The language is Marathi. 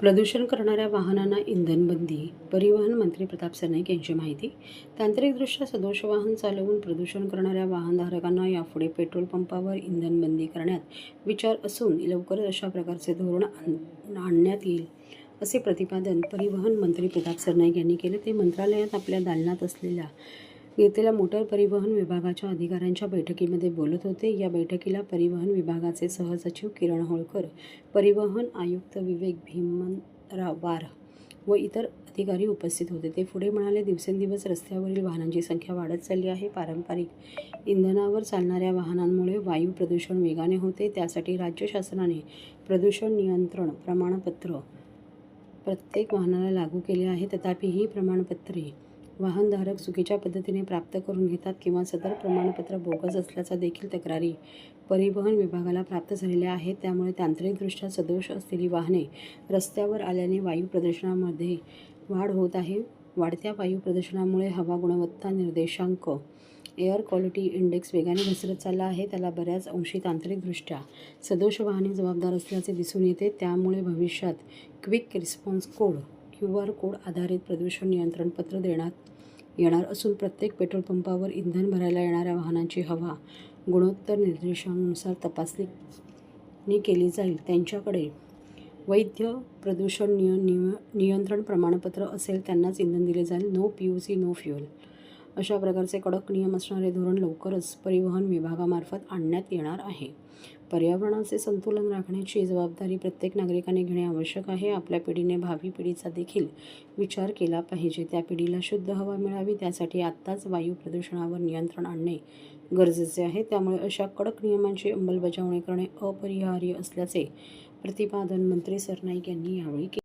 प्रदूषण करणाऱ्या वाहनांना इंधनबंदी परिवहन मंत्री प्रताप सरनाईक यांची माहिती. तांत्रिकदृष्ट्या सदोष वाहन चालवून प्रदूषण करणाऱ्या वाहनधारकांना यापुढे पेट्रोल पंपावर इंधनबंदी करण्यात विचार असून लवकरच अशा प्रकारचे धोरण आण- आणण्यात येईल असे प्रतिपादन परिवहन मंत्री प्रताप सरनाईक यांनी केले. ते मंत्रालयात आपल्या दालनात असलेल्या येथील मोटार परिवहन विभागाच्या अधिकाऱ्यांच्या बैठकीमध्ये बोलत होते. या बैठकीला परिवहन विभागाचे सहसचिव किरण होळकर परिवहन आयुक्त विवेक भीमरावार व इतर अधिकारी उपस्थित होते. ते पुढे म्हणाले दिवसेंदिवस रस्त्यावरील वाहनांची संख्या वाढत चालली आहे. पारंपरिक इंधनावर चालणाऱ्या वाहनांमुळे वायू प्रदूषण वेगाने होते. त्यासाठी राज्य शासनाने प्रदूषण नियंत्रण प्रमाणपत्र प्रत्येक वाहनाला लागू केले आहे. तथापि ही प्रमाणपत्रे वाहनधारक चुकीच्या पद्धतीने प्राप्त करून घेतात किंवा सदर प्रमाणपत्र बोगस असल्याचा देखील तक्रारी परिवहन विभागाला प्राप्त झालेल्या आहेत. त्यामुळे तांत्रिकदृष्ट्या सदोष असलेली वाहने रस्त्यावर आल्याने वायू प्रदूषणामध्ये वाढ होत आहे. वाढत्या वायू प्रदूषणामुळे हवा गुणवत्ता निर्देशांक एअर क्वालिटी इंडेक्स वेगाने घसरत चालला आहे. त्याला बऱ्याच अंशी तांत्रिकदृष्ट्या सदोष वाहने जबाबदार असल्याचे दिसून येते. त्यामुळे भविष्यात quick response code Q R code आधारित प्रदूषण नियंत्रण पत्र देण्यात येणार असून प्रत्येक पेट्रोल पंपावर इंधन भरायला येणाऱ्या वाहनांची हवा गुणोत्तर निर्देशांनुसार तपासणी केली जाईल. त्यांच्याकडे वैध प्रदूषण निय नियंत्रण प्रमाणपत्र असेल त्यांनाच इंधन दिले जाईल. No P U C no fuel अशा प्रकारचे कडक नियम असणारे धोरण लवकरच परिवहन विभागामार्फत आणण्यात येणार आहे. पर्यावरणाचे संतुलन राखण्याची जबाबदारी प्रत्येक नागरिकाने घेणे आवश्यक आहे. आपल्या पिढीने भावी पिढीचा देखील विचार केला पाहिजे. त्या पिढीला शुद्ध हवा मिळावी त्यासाठी आत्ताच वायू प्रदूषणावर नियंत्रण आणणे गरजेचे आहे. त्यामुळे अशा कडक नियमांची अंमलबजावणी करणे अपरिहार्य असल्याचे प्रतिपादन मंत्री सरनाईक यांनी यावेळी केले.